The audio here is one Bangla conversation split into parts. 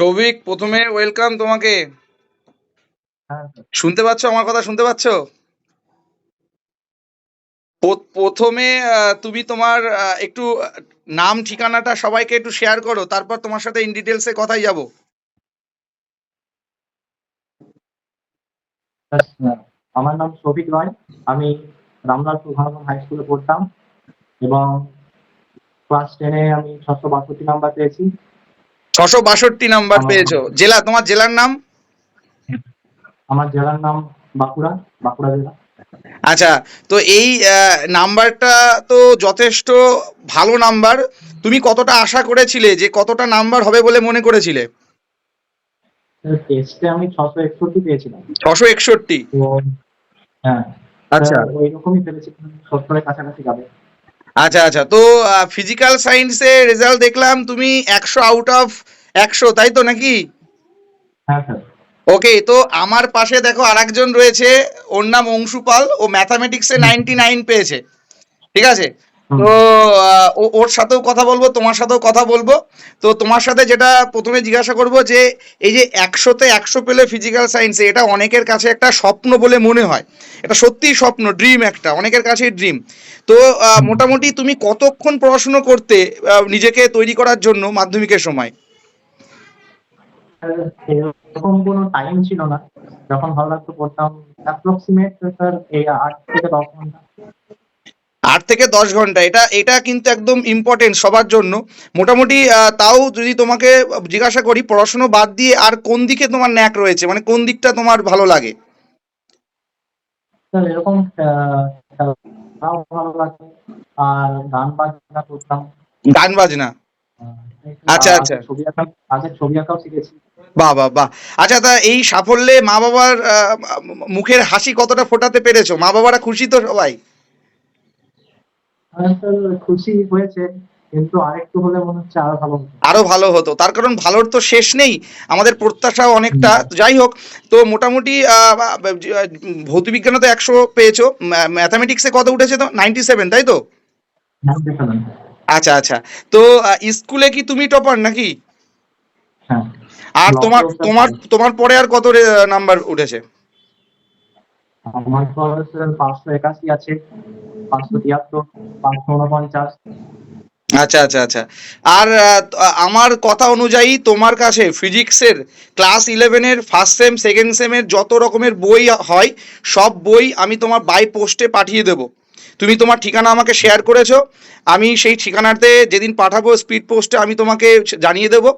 সৌভিক প্রথমে ওয়েলকাম তোমাকে। হ্যাঁ। শুনতে পাচ্ছ? আমার কথা শুনতে পাচ্ছ? প্রথমে তুমি তোমার একটু নাম ঠিকানাটা সবাইকে একটু শেয়ার করো তারপর তোমার সাথে ইন ডিটেলসে কথাই যাব। স্যার, আমার নাম সৌভিক রয়। আমি রামলালপুর ভারতন হাই স্কুলে পড়তাম এবং ক্লাস টেনে আমি ছশো বাষট্টি নাম্বার পেয়েছি। ছশো বাষট্টি নাম্বার পেয়েছ। জেলা তোমার জেলার নাম? আমার জেলার নাম বাঁকুড়া বাঁকুড়া জেলা। আচ্ছা তো এই নাম্বারটা তো যথেষ্ট ভালো নাম্বার। তুমি কতটা আশা করেছিলে যে কতটা নাম্বার হবে বলে মনে করেছিলে? টেস্টে আমি ছশো একষট্টি পেয়েছিলাম। ছশো একষট্টি। তো হ্যাঁ। আচ্ছা। ওই রকমই পেরেছিলাম সত্তরের কাছাকাছি যাবে। আচ্ছা আচ্ছা। তো ফিজিক্যাল সায়েন্সে রেজাল্ট দেখলাম তুমি একশো আউট অফ একশো তাই তো নাকি? হ্যাঁ ওকে তো আমার পাশে দেখো আরেকজন রয়েছে ওর নাম অংশুপাল ও ম্যাথামেটিক্সে নাইনটি নাইন পেয়েছে। ঠিক আছে। তো ওর সাথেও কথা বলব তোমার সাথেও কথা বলব। তো তোমার সাথে যেটা প্রথমে জিজ্ঞাসা করব যে এই যে একশোতে একশো পেলে ফিজিক্যাল সায়েন্সে এটা অনেকের কাছে একটা স্বপ্ন বলে মনে হয়। এটা সত্যিই স্বপ্ন ড্রিম একটা অনেকের কাছেই ড্রিম তো মোটামুটি তুমি কতক্ষণ পড়াশুনো করতে নিজেকে তৈরি করার জন্য মাধ্যমিকের সময়? এরকম কোনো টাইম ছিল না। যখন ভালো লাগতো পড়তাম অ্যাপ্রক্সিমেট স্যার এই আট থেকে দশ ঘণ্টা। আট থেকে দশ ঘণ্টা। এটা এটা কিন্তু একদম ইম্পর্টেন্ট সবার জন্য। মোটামুটি তাও যদি তোমাকে জিজ্ঞাসা করি পড়াশুনো বাদ দিয়ে আর কোন দিকে তোমার ন্যাক রয়েছে? মানে কোন দিকটা তোমার ভালো লাগে? এরকম ভালো লাগে আর গান বাজনা করতাম। গান বাজনা? আচ্ছা, আচ্ছা। ছবি আঁকা আগে ছবি আঁকাও শিখেছি। বাহ বাহ বাহ। আচ্ছা তা এই সাফল্যে মা বাবার মুখের হাসি কতটা ফোটাতে পেরেছ? মা বাবারা খুশি তো সবাই? খুশি হয়েছে কিন্তু আরেকটু হলে মনে হচ্ছে আরও ভালো হতো। আরও ভালো হতো। তার কারণ ভালোর তো শেষ নেই। আমাদের প্রত্যাশাও অনেকটা যাই হোক তো মোটামুটি ভৌতবিজ্ঞানে তো একশো পেয়েছ। ম্যাথামেটিক্সে কত উঠেছে তো? নাইনটি সেভেন তাই তো? আচ্ছা আচ্ছা। তো স্কুলে কি তুমি টপার নাকি? হ্যাঁ। আর তোমার তোমার তোমার পরে আর কত নাম্বার উঠেছে? আমার পর স্যার পাঁচশো একাশি আছে। পাঁচশো তিয়াত্তর পাঁচশো উনপঞ্চাশ আচ্ছা আচ্ছা আচ্ছা। আর আমার কথা অনুযায়ী তোমার কাছে ফিজিক্সের ক্লাস ইলেভেনের ফার্স্ট সেম সেকেন্ড সেমের যত রকমের বই হয় সব বই আমি তোমার বাই পোস্টে পাঠিয়ে দেবো। তুমি তোমার ঠিকানা আমাকে শেয়ার করেছ আমি সেই ঠিকানাতে যেদিন পাঠাবো স্পিড পোস্টে আমি তোমাকে জানিয়ে দেবো।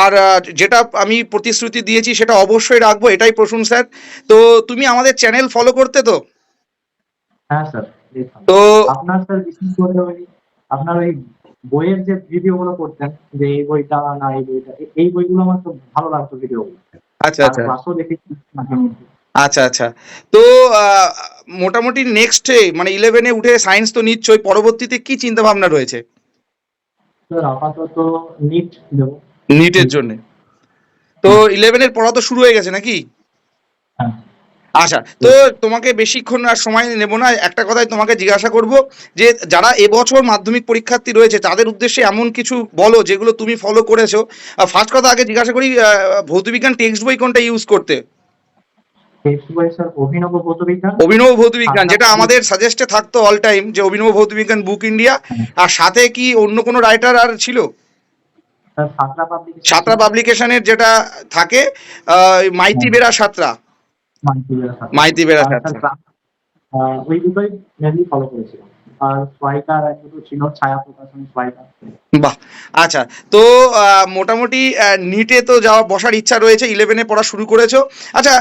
আর যেটা আমি প্রতিশ্রুতি দিয়েছি সেটা অবশ্যই রাখব এটাই প্রসূন স্যার। তো তুমি আমাদের চ্যানেল ফলো করতে তো? হ্যাঁ স্যার। তো আপনার স্যার বিশেষ করে ওই আপনার ওই বইয়ের যে ভিডিও গুলো করতেন যে এই বইটা না এই বইটা এই বইগুলো আমার খুব ভালো লাগতো ভিডিও আচ্ছা আচ্ছা। ক্লাসও দেখেছি আচ্ছা আচ্ছা। তো মোটামুটি নেক্সট মানে ইলেভেনে উঠে সায়েন্স তো নিশ্চয়ই পরবর্তীতে কি চিন্তা ভাবনা রয়েছে? স্যার আপাতত নিট দেবো। নিটের জন্য। তো ইলেভেনের পড়া তো শুরু হয়ে গেছে নাকি? হ্যাঁ। আচ্ছা তো তোমাকে বেশিক্ষণ আর সময় নেব না একটা কথাই তোমাকে জিজ্ঞাসা করব যে যারা এবছর মাধ্যমিক পরীক্ষার্থী রয়েছে তাদের উদ্দেশ্যে এমন কিছু বলো যেগুলো তুমি ফলো করেছ। ফার্স্ট কথা আগে জিজ্ঞাসা করি ভৌতবিজ্ঞান টেক্সট বই কোনটা ইউজ করতে? অভিনব ভৌতবিজ্ঞান। ভৌতবিজ্ঞান আচ্ছা। যেটা আমাদের সাজেস্টে থাকতো অল টাইম যে অভিনব ভৌতবিজ্ঞান বুক ইন্ডিয়া আর সাথে কি অন্য কোনো রাইটার আর ছিল? সাতরা পাবলিকেশনের যেটা থাকে মাইতি বেরা সাতরা। মাইতি সাতরা ওই দুটোই মেনলি ফলো করেছিলাম। আর ছিল ছায়া প্রকাশন বাহ আচ্ছা তো মোটামুটি নিটে তো যাওয়া বসার ইচ্ছা রয়েছে ইলেভেনে পড়া শুরু করেছ। আচ্ছা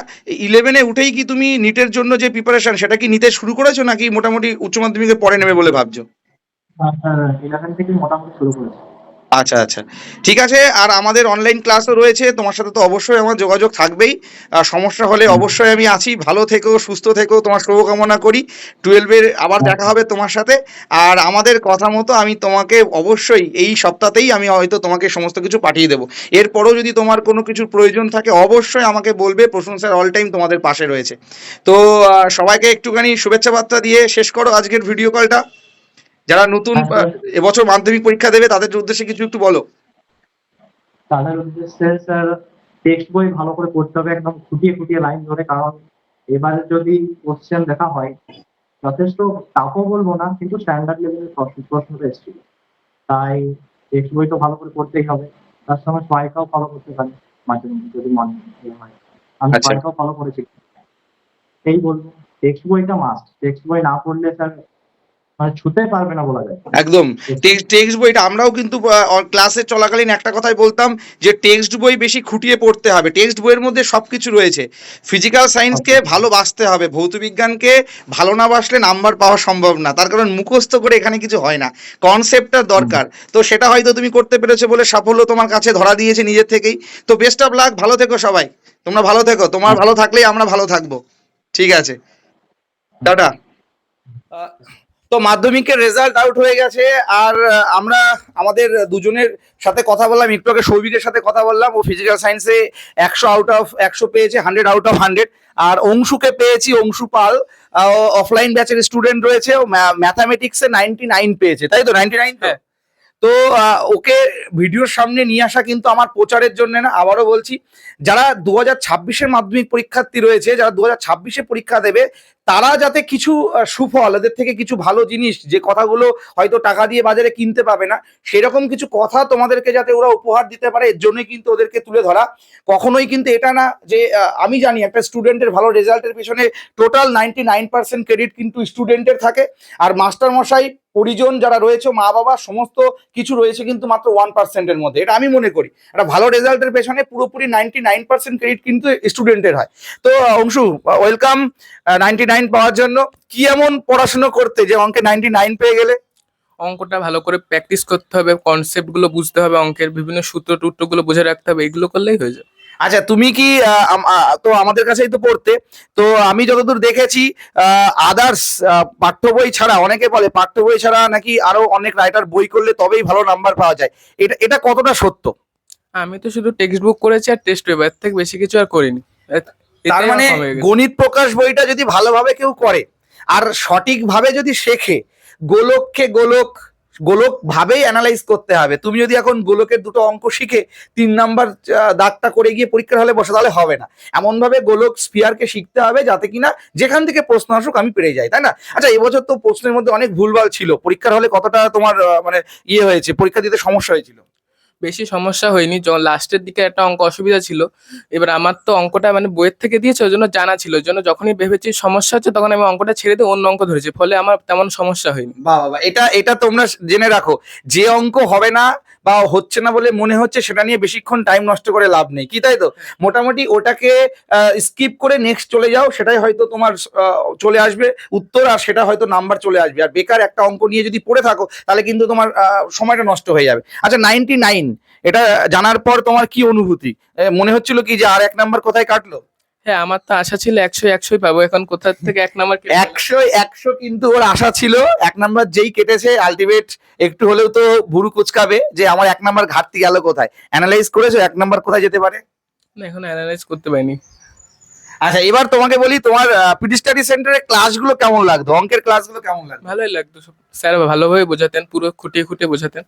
ইলেভেনে উঠেই কি তুমি নিটের জন্য যে প্রিপারেশন সেটা কি নিতে শুরু করেছ নাকি মোটামুটি উচ্চ মাধ্যমিকে পরে নেবে বলে ভাবছ? ইলেভেন থেকে মোটামুটি শুরু করেছি। আচ্ছা আচ্ছা। ঠিক আছে আর আমাদের অনলাইন ক্লাসও রয়েছে তোমার সাথে তো অবশ্যই আমার যোগাযোগ থাকবেই। আর সমস্যা হলে অবশ্যই আমি আছি। ভালো থেকো সুস্থ থেকো তোমার শুভকামনা করি। টুয়েলভের আবার দেখা হবে তোমার সাথে। আর আমাদের কথা মতো আমি তোমাকে অবশ্যই এই সপ্তাহতেই আমি হয়তো তোমাকে সমস্ত কিছু পাঠিয়ে দেবো। এরপরও যদি তোমার কোনো কিছুর প্রয়োজন থাকে অবশ্যই আমাকে বলবে। প্রশংসার অল টাইম তোমাদের পাশে রয়েছে। তো সবাইকে একটুখানি শুভেচ্ছা বার্তা দিয়ে শেষ করো আজকের ভিডিও কলটা যারা নতুন এবছর মাধ্যমিক পরীক্ষা দেবে তাদের উদ্দেশ্যে কিছু একটু বলো। তাদের উদ্দেশ্যে স্যার টেক্সট বই ভালো করে পড়তে হবে একদম খুঁটিয়ে খুঁটিয়ে লাইন ধরে কারণ এবারে যদি কোশ্চেন দেখা হয় যথেষ্ট টাফও বলব না কিন্তু স্ট্যান্ডার্ড লেভেলের প্রশ্ন প্রশ্নটা এসেছিল। তাই টেক্সট বই তো ভালো করে পড়তেই হবে। তার সঙ্গে সহায়িকাও ফলো করতে পারে মাঝে মধ্যে যদি মনে হয় আমি আচ্ছা। সহায়িকাও ফলো করেছি। এই বলব টেক্সট বইটা মাস্ট টেক্সট বই না পড়লে স্যার মানে ছুতে পারবে না বলা যায়। একদম। টেক্সট বইটা আমরাও কিন্তু ক্লাসে চলাকালীন একটা কথাই বলতাম যে টেক্সট বই বেশি খুঁটিয়ে পড়তে হবে। টেক্সট বইয়ের মধ্যে সবকিছু রয়েছে। ফিজিক্যাল সায়েন্সকে ভালোবাসতে হবে। ভৌত বিজ্ঞানকে ভালো না বাসলে নাম্বার পাওয়া সম্ভব না। তার কারণ মুখস্থ করে এখানে কিছু হয় না। কনসেপ্টটা দরকার। তো সেটা হয়তো তুমি করতে পেরেছ বলে সাফল্য তোমার কাছে ধরা দিয়েছে নিজের থেকেই। তো বেস্ট অফ লাক ভালো থেকো সবাই। তোমরা ভালো থেকো। তোমার ভালো থাকলেই আমরা ভালো থাকব। ঠিক আছে। টাটা। তো মাধ্যমিকের রেজাল্ট আউট হয়ে গেছে। আর আমরা আমাদের দুজনের সাথে কথা বললাম একটু আগে সৌভিকের সাথে কথা বললাম। ও ফিজিক্যাল সায়েন্সে একশো আউট অফ একশো পেয়েছে হান্ড্রেড আউট অফ হান্ড্রেড আর অংশুকে পেয়েছি অংশু পাল অফলাইন ব্যাচের স্টুডেন্ট রয়েছে। ও ম্যাথামেটিক্সে নাইনটি নাইন পেয়েছে। তাই তো? নাইনটি নাইন হ্যাঁ। তো ওকে ভিডিওর সামনে নিয়ে আসা কিন্তু আমার প্রচারের জন্য না, আবারও বলছি, যারা দু হাজার মাধ্যমিক পরীক্ষার্থী রয়েছে, যারা দু হাজার পরীক্ষা দেবে, তারা যাতে কিছু সুফল এদের থেকে কিছু ভালো জিনিস, যে কথাগুলো হয়তো টাকা দিয়ে বাজারে কিনতে পাবে না, সেরকম কিছু কথা তোমাদেরকে যাতে ওরা উপহার দিতে পারে, এর জন্যই কিন্তু ওদেরকে তুলে ধরা। কখনোই কিন্তু এটা না যে আমি জানি একটা স্টুডেন্টের ভালো রেজাল্টের পিছনে টোটাল নাইনটি ক্রেডিট কিন্তু স্টুডেন্টের থাকে, আর মাস্টার মশাই পরিজন যারা রয়েছে, মা বাবা, সমস্ত কিছু রয়েছে কিন্তু মাত্র ওয়ান পার্সেন্টের মধ্যে। এটা আমি মনে করি। একটা ভালো রেজাল্টের পেছনে পুরোপুরি নাইনটি নাইন পার্সেন্ট ক্রেডিট কিন্তু স্টুডেন্টের হয়। তো অংশু ওয়েলকাম নাইনটি নাইন পাওয়ার জন্য। কি এমন পড়াশুনো করতে যে অঙ্কে নাইনটি নাইন পেয়ে গেলে? অঙ্কটা ভালো করে প্র্যাকটিস করতে হবে কনসেপ্টগুলো বুঝতে হবে, অঙ্কের বিভিন্ন সূত্র টুত্রগুলো বুঝে রাখতে হবে, এগুলো করলেই হয়ে যাবে। আচ্ছা তুমি কি তো আমাদের কাছেই তো পড়তে। তো আমি যতদূর দেখেছি আদার্স পাঠ্য বই ছাড়া অনেকে বলে পাঠ্য বই ছাড়া নাকি আরও অনেক রাইটার বই করলে তবেই ভালো নাম্বার পাওয়া যায়। এটা এটা কতটা সত্য? আমি তো শুধু টেক্সট বুক করেছি আর টেস্ট পেপার এর থেকে বেশি কিছু আর করিনি। তার মানে গণিত প্রকাশ বইটা যদি ভালোভাবে কেউ করে আর সঠিকভাবে যদি শেখে গোলককে গোলক গোলক ভাবেই অ্যানালাইজ করতে হবে। তুমি যদি এখন গোলকের দুটো অঙ্ক শিখে তিন নাম্বার দাগটা করে গিয়ে পরীক্ষার হলে বসে, তাহলে হবে না। এমনভাবে গোলক স্পিয়ারকে শিখতে হবে যাতে কিনা যেখান থেকে প্রশ্ন আসুক আমি পেরে যাই, তাই না? আচ্ছা এবছর তো প্রশ্নের মধ্যে অনেক ভুলভাল ছিল। পরীক্ষার হলে কতটা তোমার মানে ইয়ে হয়েছে, পরীক্ষা দিতে সমস্যা হয়েছিল? বেশি সমস্যা হয়নি। যখন লাস্টের দিকে একটা অঙ্ক অসুবিধা ছিল। এবার আমার তো অঙ্কটা মানে বইয়ের থেকে দিয়েছে, ওই জন্য জানা ছিল। ওই জন্য যখনই ভেবেছি সমস্যা হচ্ছে, তখন আমি অঙ্কটা ছেড়ে দিয়ে অন্য অঙ্ক ধরেছি। ফলে আমার তেমন সমস্যা হয়নি। বাবা। এটা এটা তোমরা জেনে রাখো। যে অঙ্ক হবে না বা হচ্ছে না বলে মনে হচ্ছে, সেটা নিয়ে বেশিক্ষণ টাইম নষ্ট করে লাভ নেই। কি তাই তো? মোটামুটি ওটাকে স্কিপ করে নেক্সট চলে যাও, সেটাই হয়তো তোমার চলে আসবে। উত্তর আর সেটা হয়তো নাম্বার চলে আসবে। আর বেকার একটা অঙ্ক নিয়ে যদি পড়ে থাকো, তাহলে কিন্তু তোমার সময়টা নষ্ট হয়ে যাবে। আচ্ছা নাইনটি নাইন এটা জানার পর তোমার কি অনুভূতি? মনে হচ্ছিল কি যে আর এক নাম্বার কোথায় কাটলো? হ্যাঁ আমার তো আশা ছিল একশো একশোই পাবো। এখন কোথা থেকে এক নাম্বার একশো একশো কিন্তু ওর আশা ছিল এক নাম্বার যেই কেটেছে আলটিমেট একটু হলেও তো ভুরু কুচকাবে যে আমার এক নাম্বার ঘাটতি গেল কোথায়। অ্যানালাইজ করেছ এক নাম্বার কোথায় যেতে পারে? না, এখন অ্যানালাইজ করতে পারিনি। আচ্ছা এবার তোমাকে বলি তোমার পিডি স্টাডি সেন্টারের ক্লাসগুলো কেমন লাগতো? অঙ্কের ক্লাসগুলো কেমন লাগতো? ভালোই লাগতো স্যার ভালোভাবে বোঝাতেন পুরো খুঁটিয়ে খুঁটিয়ে বোঝাতেন।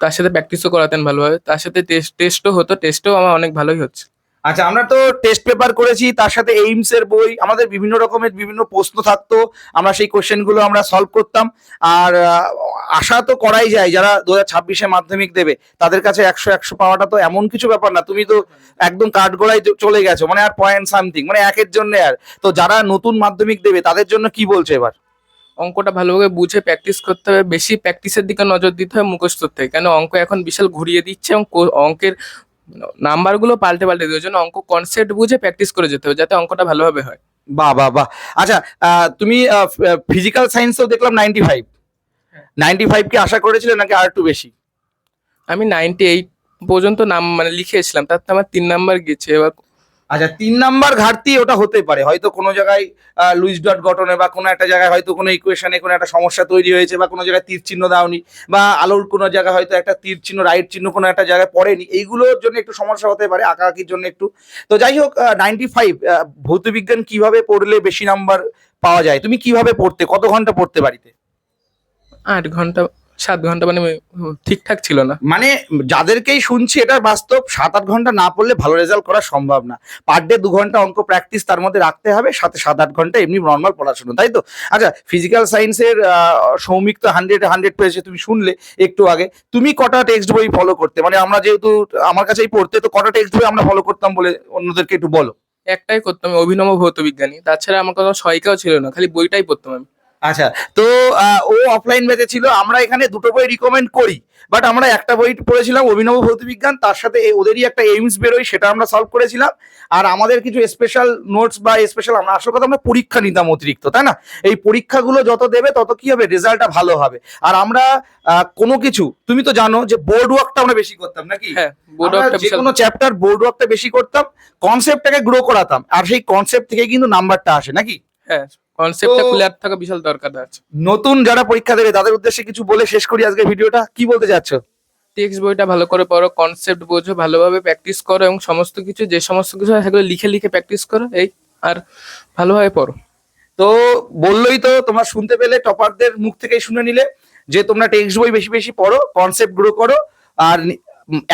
তার সাথে প্র্যাকটিসও করাতেন ভালোভাবে। তার সাথে টেস্ট টেস্টও হতো টেস্টও আমার অনেক ভালোই হচ্ছে। আচ্ছা আমরা তো টেস্ট পেপার করেছি, তার সাথে এইমস এর বই, আমাদের বিভিন্ন রকমের বিভিন্ন প্রশ্ন থাকতো, আমরা সেই কোশ্চেনগুলো আমরা সলভ করতাম। আর আশা তো করাই যায়, যারা দু হাজার মাধ্যমিক দেবে, তাদের কাছে একশো একশো পাওয়াটা তো এমন কিছু ব্যাপার না, তুমি তো একদম কাঠগোড়ায় চলে গেছো মানে আর পয়েন্ট সামথিং মানে একের জন্য আর। তো যারা নতুন মাধ্যমিক দেবে, তাদের জন্য কি বলছো এবার? অঙ্কটা ভালোভাবে বুঝে প্র্যাকটিস করতে হবে, বেশি প্র্যাকটিসের দিকে নজর দিতে হবে মুখস্থর থেকে কেন অঙ্ক এখন বিশাল ঘুরিয়ে দিচ্ছে এবং অঙ্কের নাম্বারগুলো পাল্টে পাল্টে দিয়ে ওই জন্য অঙ্ক কনসেপ্ট বুঝে প্র্যাকটিস করে যেতে হবে যাতে অঙ্কটা ভালোভাবে হয়। বাহ বাহ বাহ। আচ্ছা তুমি ফিজিক্যাল সায়েন্সেও দেখলাম নাইনটি ফাইভ নাইনটি ফাইভ কি আশা করেছিলে নাকি আর একটু বেশি? আমি নাইনটি এইট পর্যন্ত নাম মানে লিখেছিলাম তাতে আমার তিন নাম্বার গেছে এবার আচ্ছা তিন নাম্বার ঘাটতি ওটা হতে পারে। হয়তো কোনো জায়গায় লুইস ডট গঠনে বা কোনো একটা জায়গায় হয়তো কোনো ইকুয়েশনে কোনো একটা সমস্যা তৈরি হয়েছে বা কোনো জায়গায় তীর চিহ্ন দাওনি বা আলোর কোনো জায়গায় হয়তো একটা তীর চিহ্ন রাইট চিহ্ন কোনো একটা জায়গায় পড়েনি। এইগুলোর জন্য একটু সমস্যা হতে পারে, আঁকাআঁকির জন্য একটু। তো যাই হোক নাইনটি ফাইভ ভৌতবিজ্ঞান কীভাবে পড়লে বেশি নাম্বার পাওয়া যায়? তুমি কীভাবে পড়তে? কত ঘণ্টা পড়তে বাড়িতে? আট ঘণ্টা সাত ঘণ্টা মানে ঠিকঠাক ছিল না। মানে যাদেরকেই শুনছি এটা বাস্তব সাত আট ঘণ্টা না পড়লে ভালো রেজাল্ট করা সম্ভব না। পার ডে দু ঘণ্টা অঙ্ক প্র্যাকটিস তার মধ্যে রাখতে হবে সাথে সাত আট ঘণ্টা এমনি নর্মাল পড়াশোনা তাই তো? আচ্ছা ফিজিক্যাল সায়েন্সের সৌমিক তো হান্ড্রেড হান্ড্রেড পেয়েছে তুমি শুনলে একটু আগে। তুমি কটা টেক্সট বই ফলো করতে? মানে আমরা যেহেতু আমার কাছেই পড়তে তো কটা টেক্সট বই আমরা ফলো করতাম বলে অন্যদেরকে একটু বলো। একটাই করতাম অভিনব ভৌত বিজ্ঞানী। তাছাড়া আমার কোনো সহায়িকাও ছিল না খালি বইটাই পড়তাম আমি। আচ্ছা তো ও অফলাইন ব্যাচে ছিল আমরা এখানে দুটো বই রিকমেন্ড করি বাট আমরা একটা বই পড়েছিলাম অভিনব ভৌতবিজ্ঞান তার সাথে ওদেরই একটা এইমস বেরোয় সেটা আমরা সলভ করেছিলাম আর আমাদের কিছু স্পেশাল নোটস বা স্পেশাল আমরা আসল কথা আমরা পরীক্ষা নিতাম অতিরিক্ত তাই না? এই পরীক্ষাগুলো যত দেবে তত কি হবে? রেজাল্টটা ভালো হবে আর আমরা কোনো কিছু তুমি তো জানো যে বোর্ড ওয়ার্কটা আমরা বেশি করতাম নাকি? হ্যাঁ যে কোনো চ্যাপ্টার বোর্ড ওয়ার্কটা বেশি করতাম কনসেপ্টটাকে গ্রো করাতাম আর সেই কনসেপ্ট থেকে কিন্তু নাম্বারটা আসে নাকি? হ্যাঁ কনসেপ্টটা ক্লিয়ার থাকা বিশাল দরকার আছে। নতুন যারা পরীক্ষা দেবে তাদের উদ্দেশ্যে কিছু বলে শেষ করি আজকের ভিডিওটা। কি বলতে চাচ্ছ? টেক্সট বইটা ভালো করে পড়ো কনসেপ্ট বোঝো ভালোভাবে প্র্যাকটিস করো এবং সমস্ত কিছু যে সমস্ত কিছু সেগুলো লিখে লিখে প্র্যাকটিস করো এই আর ভালোভাবে পড়ো। তো বললোই তো তোমরা শুনতে পেলে টপারদের মুখ থেকেই শুনে নিলে যে তোমরা টেক্সট বই বেশি বেশি পড়ো কনসেপ্ট গ্রো করো আর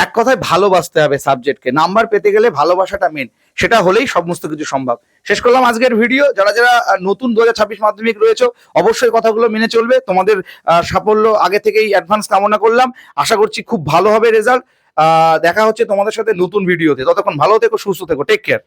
এক কথায় ভালোবাসতে হবে সাবজেক্টকে নাম্বার পেতে গেলে ভালোবাসাটা মেন সেটা হলেই সমস্ত কিছু সম্ভব। শেষ করলাম আজকের ভিডিও। যারা যারা নতুন দু হাজার ছাব্বিশ মাধ্যমিক রয়েছে, অবশ্যই কথাগুলো মেনে চলবে। তোমাদের সাফল্য আগে থেকেই অ্যাডভান্স কামনা করলাম। আশা করছি খুব ভালো হবে রেজাল্ট দেখা হচ্ছে তোমাদের সাথে নতুন ভিডিওতে। ততক্ষণ ভালো থেকো, সুস্থ থেকো। Take care